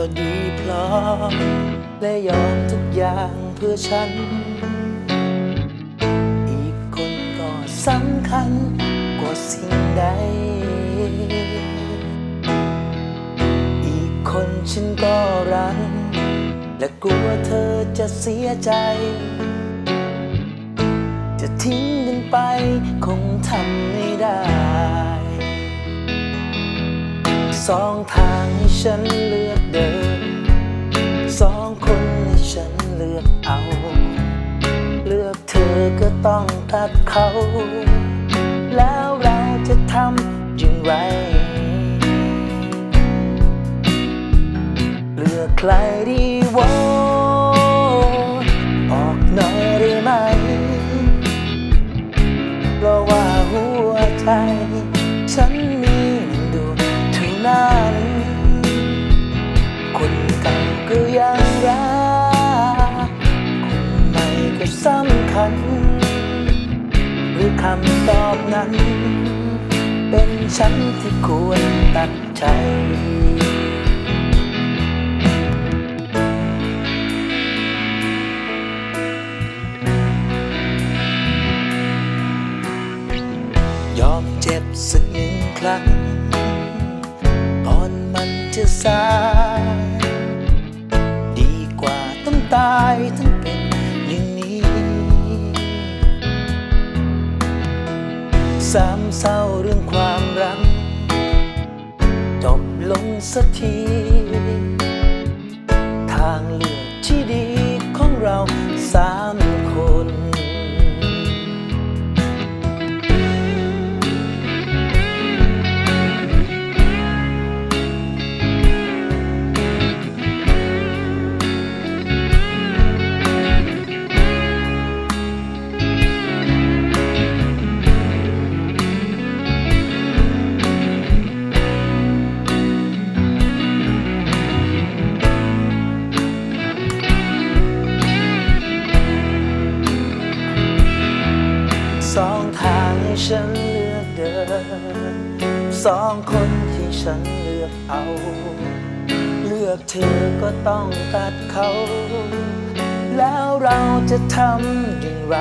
็ดีพร้อมและยอมทุกอย่างเพื่อฉัน อีกคนก็สำคัญกว่าสิ่งใด อีกคนฉันก็รัก และกลัวเธอจะเสียใจ จะทิ้งกันไปคงทำไม่ได้ สองทางให้ฉันเลือก ก็ต้องตัดเขา แล้วเราจะทำอย่างไรเลือกใครดีวะออกหน่อยได้ไหม เพราะว่าหัวใจ ฉันมีหนึ่งดวงเท่านั้นคนเก่าก็ยังรักคนใหม่ก็สำคัญ คำตอบนั้น เป็นฉันที่ควรตัดใจยอมเจ็บสักหนึ่งครั้งก่อนมันจะสาย ดีกว่าต้องตายทั้งามเศร้าเรื่องความรัก จบลงสักที สองทางให้ฉันเลือกเดิน สองคนที่ฉันเลือกเอา เลือกเธอก็ต้องตัดเขา แล้วเราจะทำอย่างไร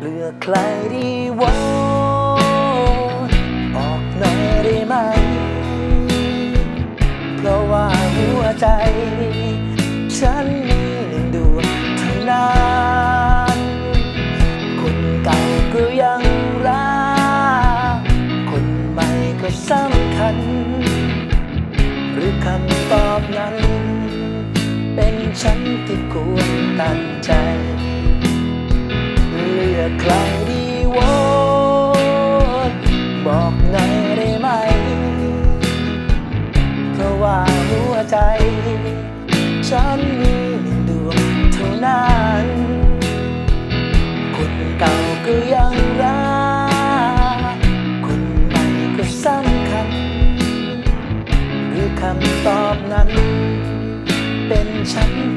เลือกใครดีวะออกหน่อยได้ไหม เพราะว่าหัวใจ ฉัน อบนั้น เป็นฉันที่ควรตัดใจ เลือกใคร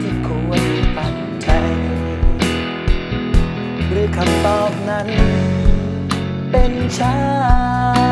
ที่ควรปันใจ หรือคำตอบนั้นเป็นฉัน